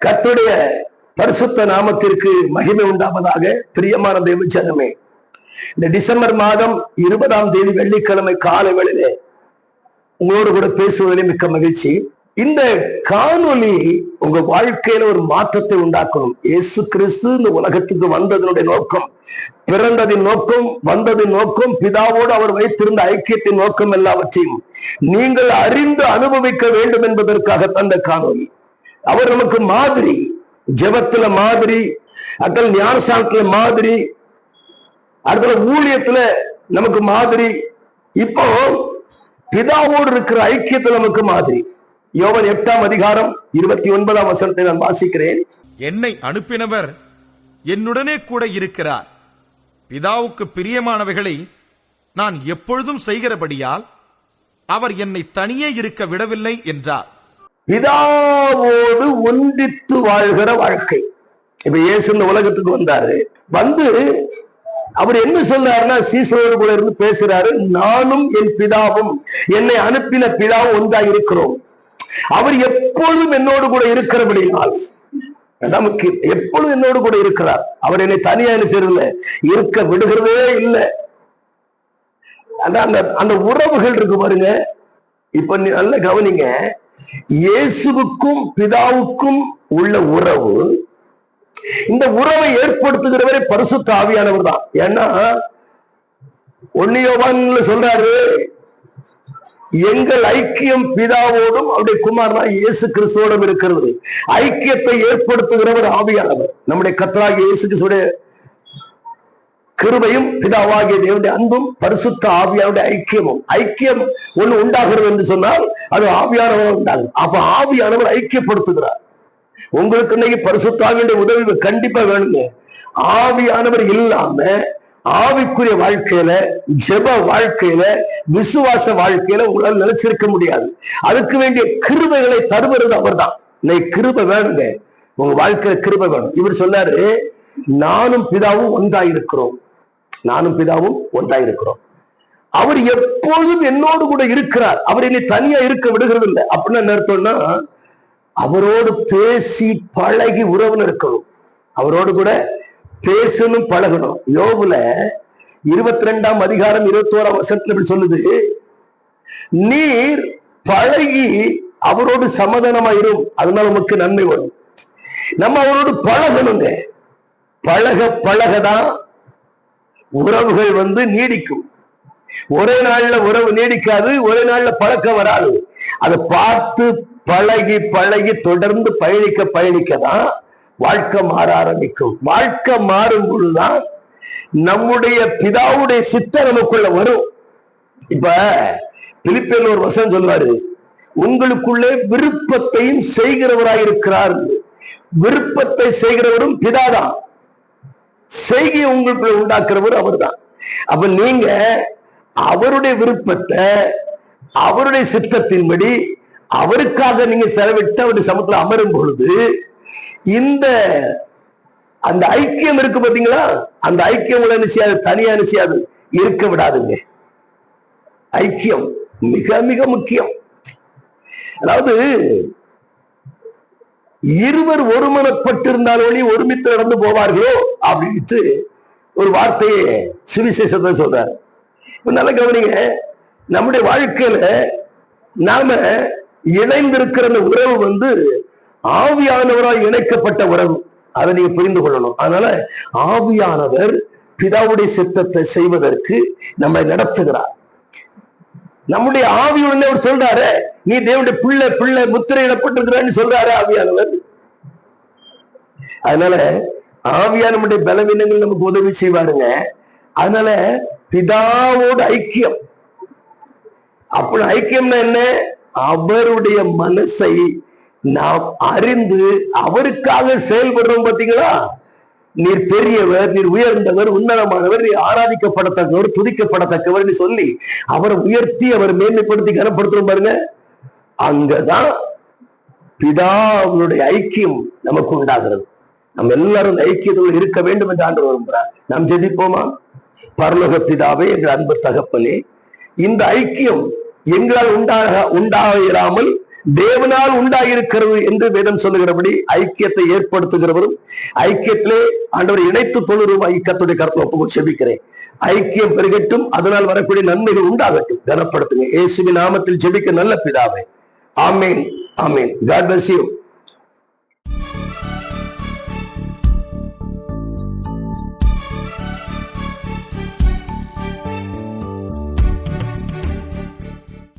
கத்துடைய பரிசுத்த நாமத்திற்கு மகிமை உண்டாவதாக பிரியமான தேவ ஜனமே. இந்த டிசம்பர் மாதம் இருபதாம் தேதி வெள்ளிக்கிழமை காலை வேளையிலே உங்களோடு கூட பேசுவதிலே மிக்க மகிழ்ச்சி. இந்த காணொலி உங்க வாழ்க்கையில ஒரு மாற்றத்தை உண்டாக்கணும். இயேசு கிறிஸ்து இந்த உலகத்துக்கு வந்ததனுடைய நோக்கம் பிறந்ததின் நோக்கம் வந்ததின் நோக்கம் பிதாவோடு அவர் வைத்திருந்த ஐக்கியத்தின் நோக்கம் எல்லாவற்றையும் நீங்கள் அறிந்து அனுபவிக்க வேண்டும் என்பதற்காக தந்த காணொலி அவர் நமக்கு மாதிரி ஜெபத்துல மாதிரி அடுத்த ஞானசானத்துல மாதிரி அடுத்த ஊழியத்துல நமக்கு மாதிரி. இப்போ பிதாவோடு இருக்கிற ஐக்கியத்துல நமக்கு மாதிரி. யோவன் எட்டாம் அதிகாரம் இருபத்தி ஒன்பதாம் வசனத்தை நான் வாசிக்கிறேன். என்னை அனுப்பினவர் என்னுடனே கூட இருக்கிறார். பிதாவுக்கு பிரியமானவைகளை நான் எப்பொழுதும் செய்கிறபடியால் அவர் என்னை தனியே இருக்க விடவில்லை என்றார். பிதாவோடு ஒன்றித்து வாழ்கிற வாழ்க்கை. இப்ப இயேசு இந்த உலகத்துக்கு வந்தாரு. வந்து அவர் என்ன சொல்றாருன்னா சீசரோடு கூட இருந்து பேசுறாரு நானும் என் பிதாவும் என்னை அனுப்பின பிதாவும் ஒன்றா இருக்கிறோம். அவர் எப்பொழுதும் என்னோடு கூட இருக்கிறபடினால் அதான் முக்கியம். எப்பொழுதும் என்னோடு கூட இருக்கிறார். அவர் என்னை தனியா என்ன செய்யறதில்ல இருக்க விடுகிறதே இல்லை. அதான் அந்த அந்த உறவுகள் இருக்கு பாருங்க. இப்ப நீ நல்ல கவனிங்க. இயேசுவுக்கும் பிதாவுக்கும் உள்ள உறவு இந்த உறவை ஏற்படுத்துகிறவரே பரிசுத்த ஆவியானவர் தான். ஏன்னா ஒன்னியோவான் சொல்றாரு எங்கள் ஐக்கியம் பிதாவோடும் அவருடைய குமாரனா இயேசு கிறிஸ்துவோடும் இருக்கிறது. ஐக்கியத்தை ஏற்படுத்துகிறவர் ஆவியானவர். நம்முடைய கத்தராகிய இயேசு கிறிஸ்துடைய கிருபையும் பிதாவாகிய தேவனுடைய அன்பும் பரிசுத்த ஆவியாருடைய ஐக்கியமும். ஐக்கியம் ஒண்ணு உண்டாகிறது என்று சொன்னால் அது ஆவியானவர் உண்டாகும். அப்ப ஆவியானவர் ஐக்கியப்படுத்துகிறார். உங்களுக்கு இன்னைக்கு பரிசுத்தாவியுடைய உதவி கண்டிப்பா வேணுங்க. ஆவியானவர் இல்லாம ஆவிக்குரிய வாழ்க்கையில ஜெப வாழ்க்கையில விசுவாச வாழ்க்கையில உங்களால் நிலைச்சிருக்க முடியாது. அதுக்கு வேண்டிய கிருபைகளை தருவது அவர்தான். இன்னைக்கு கிருபை வேணுங்க. உங்க வாழ்க்கையில கிருபை வேணும். இவர் சொன்னாரு நானும் பிதாவும் ஒன்றாயிருக்கிறோம். நானும் பிதாவும் ஒன்றாயிருக்கிறோம். அவர் எப்பொழுதும் என்னோடு கூட இருக்கிறார். அவர் என்னை தனியா இருக்க விடுகிறது இல்லை அப்படின்னு என்ன அர்த்தம்னா அவரோடு பேசி பழகி உறவுன்னு இருக்கணும். அவரோடு கூட பேசணும் பழகணும். யோகுல இருபத்தி ரெண்டாம் அதிகாரம் இருபத்தி ஓராம் வருஷத்துல இப்படி சொல்லுது. நீர் பழகி அவரோடு சமாதானமாயிரும். அதனால நமக்கு நன்மை வரும். நம்ம அவரோடு பழகணுங்க. பழக பழகதான் உறவுகள் வந்து நீடிக்கும். ஒரே நாள்ல உறவு நீடிக்காது ஒரே நாள்ல பழக்கம் வராது. அதை பார்த்து பழகி பழகி தொடர்ந்து பயணிக்க பயணிக்க தான் வாழ்க்கை மாற ஆரம்பிக்கும். வாழ்க்கை மாறும் பொழுதுதான் நம்முடைய பிதாவுடைய சித்த நமக்குள்ள வரும். இப்ப பிலிப்பியன் ஒரு வசனம் சொல்லுவாரு உங்களுக்குள்ளே விருப்பத்தையும் செய்கிறவராயிருக்கிறார். விருப்பத்தை செய்கிறவரும் பிதாதான். செய்கையை உங்களுக்குள்ள உண்டாக்குறவர் அவர்தான். அப்ப நீங்க அவருடைய விருப்பத்தை அவருடைய சித்தத்தின்படி அவருக்காக நீங்க செலவிட்டு அவருடைய சமத்துல அமரும் பொழுது இந்த அந்த ஐக்கியம் இருக்கு பாத்தீங்களா? அந்த ஐக்கியம் உள்ள நிச்சயாது தனியா நிச்சயாது இருக்க விடாதுங்க. ஐக்கியம் மிக மிக முக்கியம். அதாவது இருவர் ஒருமனப்பட்டிருந்தால் ஒளி ஒருமித்து நடந்து போவார்களோ அப்படின்ட்டு ஒரு வார்த்தையை சுவிசேஷத்தை சொல்றாரு. இப்ப நல்லா கவனிங்க நம்முடைய வாழ்க்கையில நாம இணைந்திருக்கிற அந்த உறவு வந்து ஆவியானவரால் இணைக்கப்பட்ட உறவு. அதை நீங்க புரிந்து கொள்ளணும். அதனால ஆவியானவர் பிதாவுடைய சித்தத்தை செய்வதற்கு நம்மை நடத்துகிறார். நம்முடைய ஆவியுடனே அவர் சொல்றாரு நீ தேவனுடைய பிள்ளை பிள்ளை முத்திரையிடப்பட்டிருக்கிறன்னு சொல்றாரு ஆவியானவர். அதனால ஆவியா நம்முடைய பலவீனங்கள் நமக்கு உதவி செய்வாருங்க. அதனால பிதாவோட ஐக்கியம். அப்படி ஐக்கியம்னா என்ன? அவருடைய மனசை நாம் அறிந்து அவருக்காக செயல்படுறோம் பாத்தீங்களா? நீர் பெரியவர் நீர் உயர்ந்தவர் உன்னதமானவர் நீர் ஆராதிக்கப்படத்தக்கவர் துதிக்கப்படத்தக்கவர் சொல்லி அவரை உயர்த்தி அவர் மேன்மைப்படுத்தி கனப்படுத்தணும் பாருங்க. அங்கதான் பிதாவுடைய ஐக்கியம் நமக்கு உண்டாகிறது. நம்ம எல்லாரும் ஐக்கியத்தோடு இருக்க வேண்டும் என்று ஆண்டு விரும்புகிறார். நாம் ஜெபிப்போமா? பரலோக பிதாவே என்ற அன்பு தகப்பனே இந்த ஐக்கியம் எங்களால் உண்டாக உண்டாயிராமல் தேவனால் உண்டாயிருக்கிறது என்று வேதம் சொல்லுகிறபடி ஐக்கியத்தை ஏற்படுத்துகிறவரும் ஐக்கியத்திலே ஆண்டவர் இணைத்து தொழுறும் ஐக்கியத்துடைய கருத்தில் ஒப்புக்கு செபிக்கிறேன். ஐக்கியம் பெருகட்டும் அதனால் வரக்கூடிய நன்மைகள் உண்டாகட்டும். கனப்படுத்துங்க. இயேசுவின் நாமத்தில் ஜெபிக்க நல்ல பிதாவே. ஆமேன். ஆமேன். God bless you